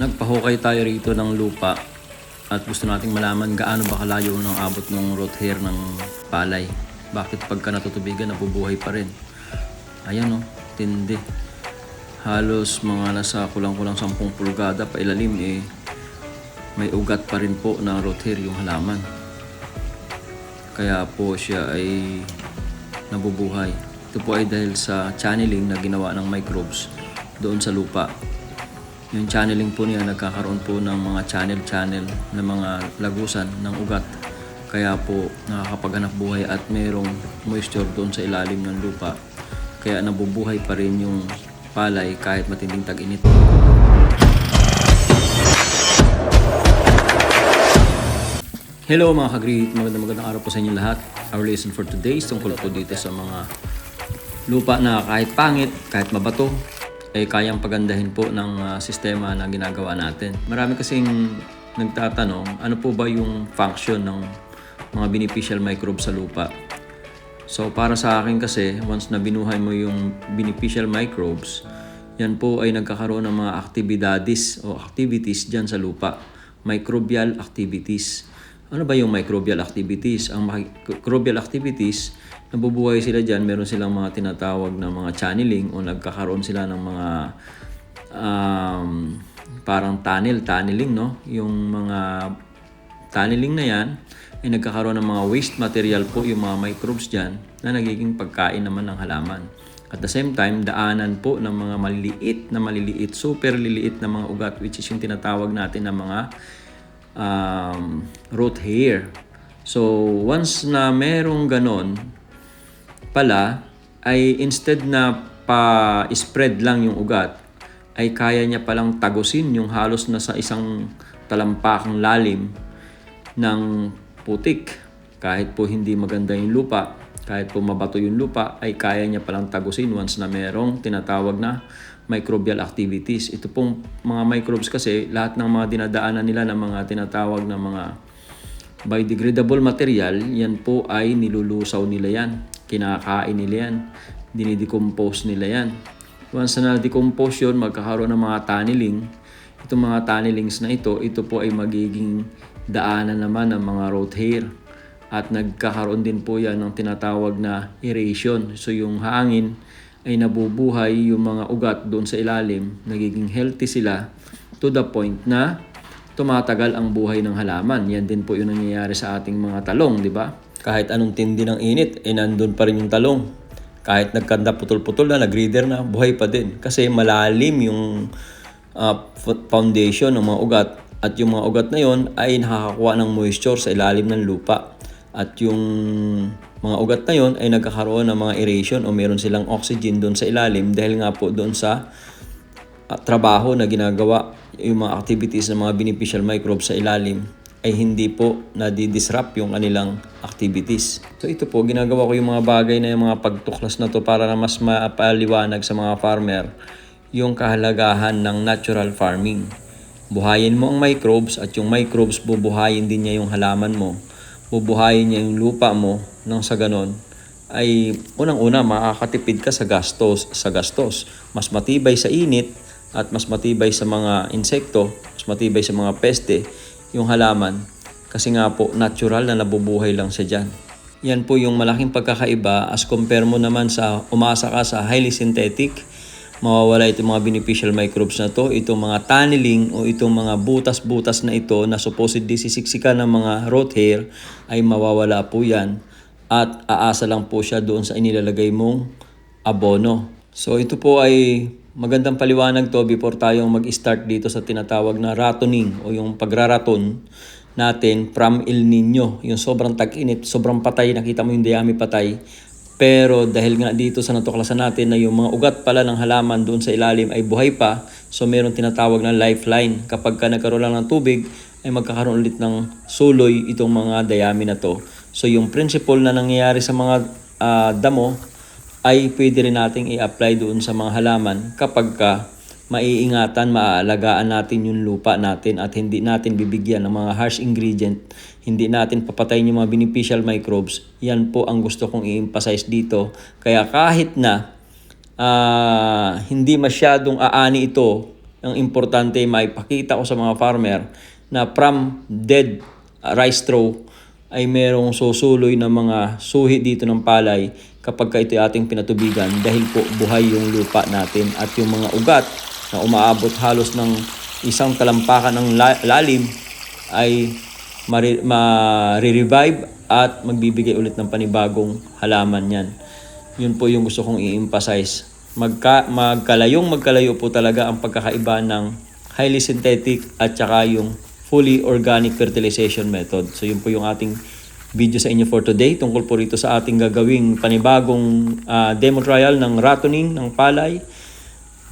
Nagpahukay tayo rito ng lupa at gusto nating malaman gaano ba kalayo ng abot ng root hair ng palay. Bakit pagka natutubigan nabubuhay pa rin? Ayan oh, tindi. Halos mga nasa kulang-kulang 10 pulgada pa ilalim eh may ugat pa rin po ng root hair yung halaman. Kaya po siya ay nabubuhay. Ito po ay dahil sa channeling na ginawa ng microbes doon sa lupa. Yung channeling po niya nagkakaroon po ng mga channel-channel na mga lagusan ng ugat. Kaya po nakakapaghanap buhay at mayroong moisture doon sa ilalim ng lupa. Kaya nabubuhay pa rin yung palay kahit matinding tag-init. Hello mga kagreet, magandang magandang araw po sa inyo lahat. Our lesson for today is tungkol po dito sa mga lupa na kahit pangit, kahit mabato, ay kayang pagandahin po ng ah, sistema na ginagawa natin. Marami kasing nagtatanong, ano po ba yung function ng mga beneficial microbes sa lupa? So para sa akin kasi, once na binuhay mo yung beneficial microbes, yan po ay nagkakaroon ng mga aktibidades o activities dyan sa lupa. Microbial activities. Ano ba yung microbial activities? Ang microbial activities, nabubuhay sila dyan, meron silang mga tinatawag na mga channeling o nagkakaroon sila ng mga um, parang tunnel, tunneling, no? Yung mga tunneling na yan ay nagkakaroon ng mga waste material po yung mga microbes dyan na nagiging pagkain naman ng halaman. At the same time, daanan po ng mga maliliit na maliliit, super liliit na mga ugat which is yung tinatawag natin na mga um, root hair. So, once na merong ganon, pala, ay instead na pa-spread lang yung ugat, ay kaya niya palang tagusin yung halos na sa isang talampakang lalim ng putik. Kahit po hindi maganda yung lupa, kahit po mabato yung lupa, ay kaya niya palang tagusin once na merong tinatawag na microbial activities. Ito pong mga microbes kasi, lahat ng mga dinadaanan nila ng mga tinatawag na mga biodegradable material, yan po ay nilulusaw nila yan. Kinakain nila yan. Dinidecompose nila yan. Once na na-decompose yun, magkakaroon ng mga tunneling. Itong mga tunnelings na ito, ito po ay magiging daanan naman ng mga root hair. At nagkakaroon din po yan ng tinatawag na aeration. So yung hangin ay nabubuhay yung mga ugat doon sa ilalim, nagiging healthy sila to the point na tumatagal ang buhay ng halaman. Yan din po yung nangyayari sa ating mga talong, di ba? Kahit anong tindi ng init, eh nandun pa rin yung talong. Kahit nagkanda putol-putol na, nag-reader na, buhay pa din. Kasi malalim yung uh, foundation ng mga ugat. At yung mga ugat na yon ay nakakakuha ng moisture sa ilalim ng lupa. At yung mga ugat na yon ay nagkakaroon ng mga aeration o meron silang oxygen doon sa ilalim dahil nga po doon sa uh, trabaho na ginagawa yung mga activities ng mga beneficial microbes sa ilalim ay hindi po nadidisrupt yung kanilang activities. So ito po, ginagawa ko yung mga bagay na yung mga pagtuklas na to para na mas mapaliwanag sa mga farmer yung kahalagahan ng natural farming. Buhayin mo ang microbes at yung microbes bubuhayin din niya yung halaman mo. Bubuhayin niya yung lupa mo nang sa ganon ay unang-una makakatipid ka sa gastos, sa gastos. Mas matibay sa init at mas matibay sa mga insekto, mas matibay sa mga peste yung halaman kasi nga po natural na nabubuhay lang siya dyan. Yan po yung malaking pagkakaiba as compare mo naman sa umasa ka sa highly synthetic mawawala itong mga beneficial microbes na to, itong mga tunneling o itong mga butas-butas na ito na supposedly sisiksikan ng mga root hair ay mawawala po yan at aasa lang po siya doon sa inilalagay mong abono. So ito po ay magandang paliwanag to before tayong mag-start dito sa tinatawag na ratoning o yung pagraraton natin from El Nino. Yung sobrang tag-init, sobrang patay, nakita mo yung dayami patay. Pero dahil nga dito sa natuklasan natin na yung mga ugat pala ng halaman doon sa ilalim ay buhay pa, so meron tinatawag na lifeline. Kapag ka nagkaroon lang ng tubig, ay magkakaroon ulit ng suloy itong mga dayami na to. So yung principle na nangyayari sa mga ah, damo ay pwede rin nating i-apply doon sa mga halaman kapag ka maiingatan, maaalagaan natin yung lupa natin at hindi natin bibigyan ng mga harsh ingredient, hindi natin papatayin yung mga beneficial microbes. Yan po ang gusto kong i-emphasize dito. Kaya kahit na ah, hindi masyadong aani ito ang importante maipakita ko sa mga farmer na from dead uh, rice straw ay merong susuloy na mga suhi dito ng palay kapag ka ito ating pinatubigan dahil po buhay yung lupa natin at yung mga ugat na umaabot halos ng isang talampakan ng la- lalim ay mari- ma-revive at magbibigay ulit ng panibagong halaman yan. Yun po yung gusto kong i-emphasize. Magka, magkalayong magkalayo po talaga ang pagkakaiba ng highly synthetic at saka yung fully organic fertilization method. So yun po yung ating video sa inyo for today tungkol po rito sa ating gagawing panibagong ah, demo trial ng ratoning ng palay.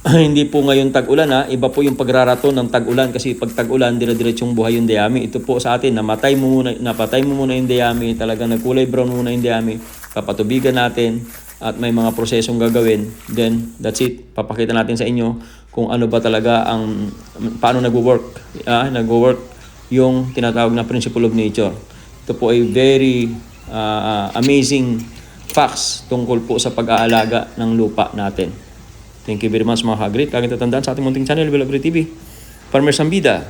Hindi po ngayon tag-ulan ha, iba po yung pagraraton ng tag-ulan kasi pag tag-ulan dire-diretsong buhay yung dayami. Ito po sa atin, namatay mo muna, napatay mo muna yung dayami, talagang nagkulay brown muna yung dayami, papatubigan natin at may mga prosesong gagawin. Then that's it. Papakita natin sa inyo kung ano ba talaga ang paano nagwo-work, ah, nagwo-work yung tinatawag na principle of nature. Ito po ay very ah, amazing facts tungkol po sa pag-aalaga ng lupa natin. Thank you very much mga kagrit. Kagit tatandaan sa ating munting channel, Vlog TV. Farmer Sambida,